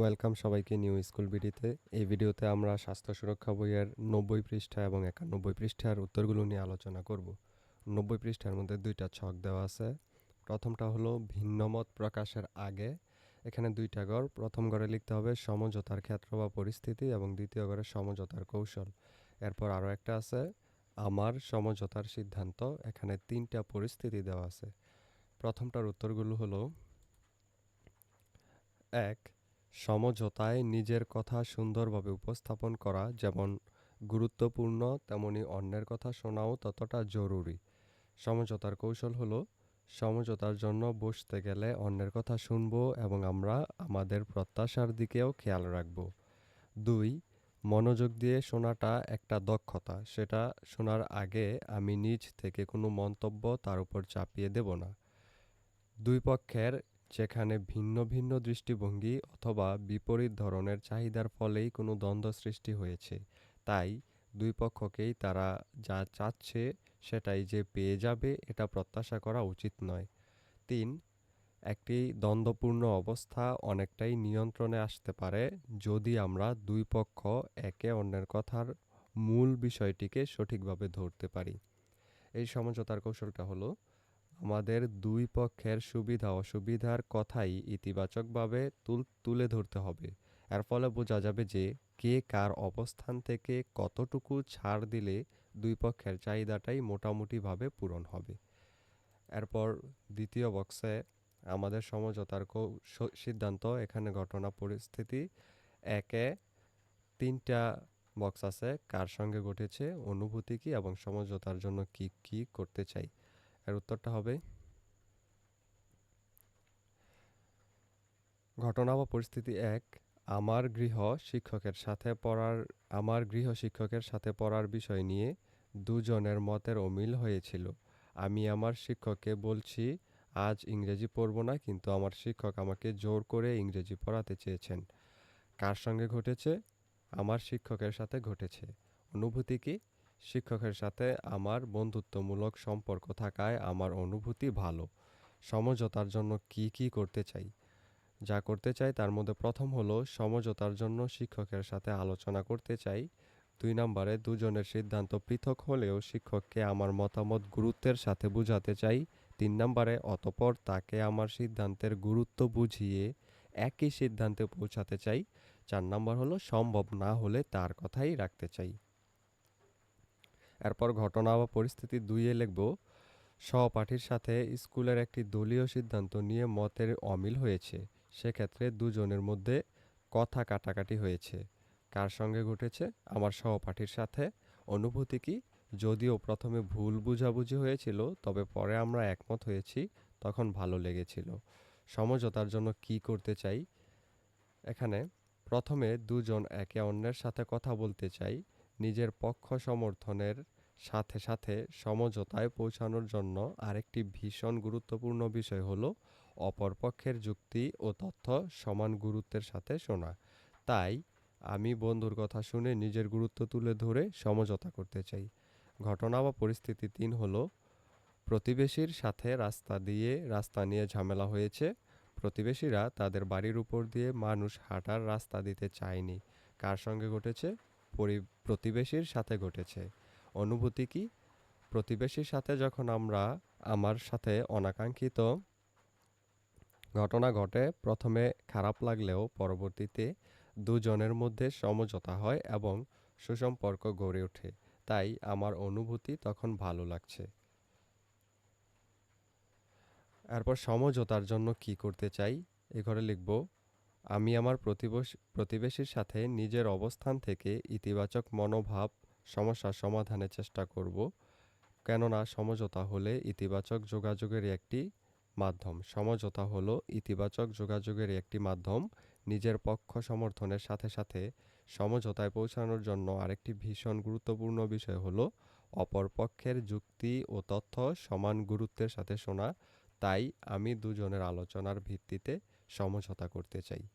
Welcome সবাইকে new school বিডিতে। এই ভিডিওতে আমরা স্বাস্থ্য সুরক্ষা বইয়ের নব্বই পৃষ্ঠা এবং একানব্বই পৃষ্ঠার উত্তরগুলো নিয়ে আলোচনা করব। নব্বই পৃষ্ঠার মধ্যে দুইটা ছক দেওয়া আছে। প্রথমটা হলো ভিন্নমত প্রকাশের আগে। এখানে দুইটা গড়। প্রথম গড়ে লিখতে হবে, সমঝোতার ক্ষেত্র বা পরিস্থিতি এবং দ্বিতীয় গড়ে সমঝোতার কৌশল। এরপর আরও একটা আছে, আমার সমঝোতার সিদ্ধান্ত। এখানে তিনটা পরিস্থিতি দেওয়া আছে। প্রথমটার উত্তরগুলো হলো, এক সমঝোতায় নিজের কথা সুন্দরভাবে উপস্থাপন করা যেমন গুরুত্বপূর্ণ, তেমনি অন্যের কথা শোনাও ততটা জরুরি। সমঝোতার কৌশল হলো, সমঝোতার জন্য বসতে গেলে অন্যের কথা শুনব এবং আমরা আমাদের প্রত্যাশার দিকেও খেয়াল রাখব। দুই, মনোযোগ দিয়ে শোনাটা একটা দক্ষতা। সেটা শোনার আগে আমি নিজ থেকে কোনো মন্তব্য তার উপর চাপিয়ে দেব না। দুই পক্ষের যেখানে ভিন্ন ভিন্ন দৃষ্টিভঙ্গি অথবা বিপরীত ধরনের চাহিদার ফলেই কোনো দ্বন্দ্ব সৃষ্টি হয়েছে। তাই দুই পক্ষকেই তারা যা চাচ্ছে সেটাই যে পেয়ে যাবে এটা প্রত্যাশা করা উচিত নয়। তিন, একটি দ্বন্দ্বপূর্ণ অবস্থা অনেকটাই নিয়ন্ত্রণে আসতে পারে যদি আমরা দুই পক্ষ একে অন্যের কথার মূল বিষয়টিকে সঠিকভাবে ধরতে পারি। এই সমঝোতার কৌশলটা হলো আমাদের দুই পক্ষের সুবিধা অসুবিধার কথাই ইতিবাচকভাবে তুল, তুলে ধরতে হবে। এর ফলে বোঝা যাবে যে, কে কার অবস্থান থেকে কতটুকু ছাড় দিলে দুই পক্ষের চাহিদাটাই মোটামুটিভাবে পূরণ হবে। এরপর দ্বিতীয় বক্সে আমাদের সমঝোতার সিদ্ধান্ত, এখানে ঘটনা পরিস্থিতি একে তিনটা বক্স আছে, কার সঙ্গে ঘটেছে, অনুভূতি কি এবং সমঝোতার জন্য কি কি করতে চাই। এর উত্তরটা হবে ঘটনা বা পরিস্থিতি এক, আমার গৃহ শিক্ষকের সাথে পড়ার, আমার গৃহ শিক্ষকের সাথে পড়ার বিষয় নিয়ে দুজনের মতের অমিল হয়েছিল। আমি আমার শিক্ষককে বলছি, আজ ইংরেজি পড়ব না, কিন্তু আমার শিক্ষক আমাকে জোর করে ইংরেজি পড়াতে চেয়েছেন। কার সঙ্গে ঘটেছে? আমার শিক্ষকের সাথে ঘটেছে। অনুভূতি কি? শিক্ষকের সাথে আমার বন্ধুত্বমূলক সম্পর্ক থাকায় আমার অনুভূতি ভালো। সমঝোতার জন্য কি কি করতে চাই? যা করতে চাই তার মধ্যে প্রথম হলো সমঝোতার জন্য শিক্ষকের সাথে আলোচনা করতে চাই। দুই নম্বরে দুজনের সিদ্ধান্ত পৃথক হলেও শিক্ষককে আমার মতামত গুরুত্বের সাথে বুঝাতে চাই। তিন নম্বরে অতপর তাকে আমার সিদ্ধান্তের গুরুত্ব বুঝিয়ে একই সিদ্ধান্তে পৌঁছাতে চাই। চার নম্বর হলো সম্ভব না হলে তার কথাই রাখতে চাই। এরপর ঘটনা বা পরিস্থিতি দুইয়ে লিখব। সহপাঠীর সাথে স্কুলের একটি দলীয় সিদ্ধান্ত নিয়ে মতের অমিল হয়েছে। সেক্ষেত্রে দুজনের মধ্যে কথা কাটাকাটি হয়েছে। কার সঙ্গে ঘটেছে? আমার সহপাঠীর সাথে। অনুভূতি কি? যদিও প্রথমে ভুল বুঝাবুঝি হয়েছিল, তবে পরে আমরা একমত হয়েছি, তখন ভালো লেগেছিল। সমঝোতার জন্য কি করতে চাই? এখানে প্রথমে দুজন একে অন্যের সাথে কথা বলতে চাই। নিজের পক্ষ সমর্থনের সাথে সাথে সমঝোতায় পৌঁছানোর জন্য আরেকটি ভীষণ গুরুত্বপূর্ণ বিষয় হলো অপরপক্ষের যুক্তি ও তথ্য সমান গুরুত্বের সাথে শোনা। তাই আমি বন্ধুর কথা শুনে নিজের গুরুত্ব তুলে ধরে সমঝোতা করতে চাই। ঘটনা বা পরিস্থিতি তিন হলো, প্রতিবেশীর সাথে রাস্তা দিয়ে রাস্তা নিয়ে ঝামেলা হয়েছে, প্রতিবেশীরা তাদের বাড়ির উপর দিয়ে মানুষ হাঁটার রাস্তা দিতে চায়নি। কার সঙ্গে ঘটেছে? প্রতিবেশীর সাথে ঘটেছে। অনুভূতি কি? প্রতিবেশীর সাথে যখন আমরা, আমার সাথে অনাকাঙ্ক্ষিত ঘটনা ঘটে, প্রথমে খারাপ লাগলেও পরবর্তীতে দুজনের মধ্যে সমঝোতা হয় এবং সুসম্পর্ক গড়ে ওঠে। তাই আমার অনুভূতি তখন ভালো লাগছে। এরপর সমঝোতার জন্য কি করতে চাই? এ ঘরে লিখব আমি আমার প্রতিবেশীর সাথে নিজের অবস্থান থেকে ইতিবাচক মনোভাব সমস্যার সমাধানের চেষ্টা করব। কেননা সমঝোতা হলে ইতিবাচক যোগাযোগের একটি মাধ্যম। সমঝোতা হলো ইতিবাচক যোগাযোগের একটি মাধ্যম। নিজের পক্ষ সমর্থনের সাথে সাথে সমঝোতায় পৌঁছানোর জন্য আরেকটি ভীষণ গুরুত্বপূর্ণ বিষয় হলো অপর পক্ষের যুক্তি ও তথ্য সমান গুরুত্বের সাথে শোনা। তাই আমি দুজনের আলোচনার ভিত্তিতে সমঝোতা করতে চাই।